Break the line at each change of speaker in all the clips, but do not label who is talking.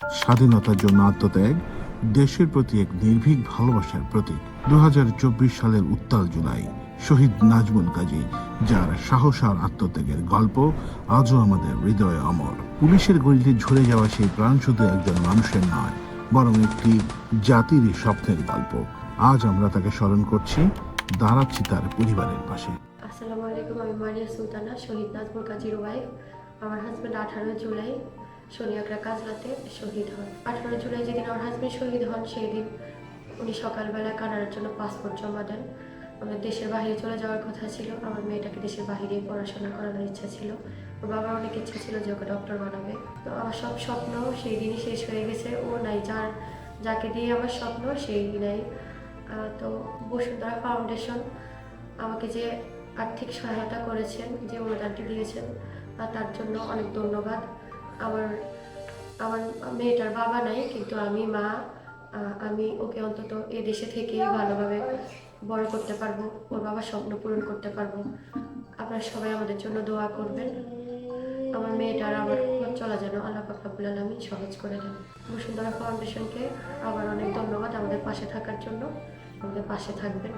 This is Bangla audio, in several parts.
স্বাধীনতার জন্য আত্মত্যাগ দেশের প্রতি এক নির্ভীক ভালোবাসার প্রতীক। দু সালের উত্তাল জুলাই শহীদ নাজমুল কাজী, যার সাহস আর আত্মত্যাগের গল্প আজও আমাদের হৃদয়ে অমর। পুলিশের গলিতে ঝরে যাওয়া সেই প্রাণ শুধু একজন মানুষের নয়, বরং একটি জাতিরই স্বপ্নের গল্প। আজ আমরা তাকে স্মরণ করছি, দাঁড়াচ্ছি তার পরিবারের পাশে।
আসসালামু আলাইকুম, আমি মারিয়া সুলতানা, শহীদ নাজমুল কাজীর ওয়াইফ আমার হাজব্যান্ড আঠারো জুলাই শনিয়াকড়া কাজলাতে শহীদ হন। আঠারো জুলাই যেদিন আমার হাজব্যান্ড শহীদ হন সেই দিন উনি সকালবেলা কানাডার জন্য পাসপোর্ট জমা দেন। আমাদের দেশের বাইরে চলে যাওয়ার কথা ছিল। আমার মেয়েটাকে দেশের বাইরে পড়াশোনা করানোর ইচ্ছা ছিল। ওর বাবার অনেক ইচ্ছা ছিল যে ওকে ডক্টর বানাবে। তো আমার সব স্বপ্ন সেই দিনই শেষ হয়ে গেছে। ও নাই, যার, যাকে দিয়ে আমার স্বপ্ন সেই নাই তো বসুন্ধরা ফাউন্ডেশন আমাকে যে আর্থিক সহায়তা করেছেন, যে অনুদানটি দিয়েছেন তার জন্য অনেক ধন্যবাদ। আমার আমার মেয়েটার বাবা নাই, কিন্তু আমি মা আমি ওকে অন্তত এ দেশে থেকে ভালোভাবে বড় করতে পারব, ওর বাবার স্বপ্ন পূরণ করতে পারব। আপনারা সবাই আমাদের জন্য দোয়া করবেন। আমার মেয়েটার আমার চলা যেন আল্লাহ পাক রাব্বুল আলামিন সহজ করে দেন। বসুন্ধরা ফাউন্ডেশনকে আবার অনেক ধন্যবাদ আমাদের পাশে থাকার জন্য। আমাদের পাশে থাকবেন।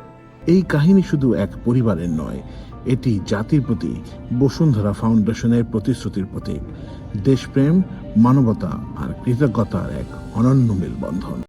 এই কাহিনী শুধু এক পরিবারের নয় এটি জাতির প্রতি বসুন্ধরা ফাউন্ডেশনের প্রতিশ্রুতির প্রতীক। দেশপ্রেম মানবতা আর কৃতজ্ঞতার এক অনন্য মেলবন্ধন।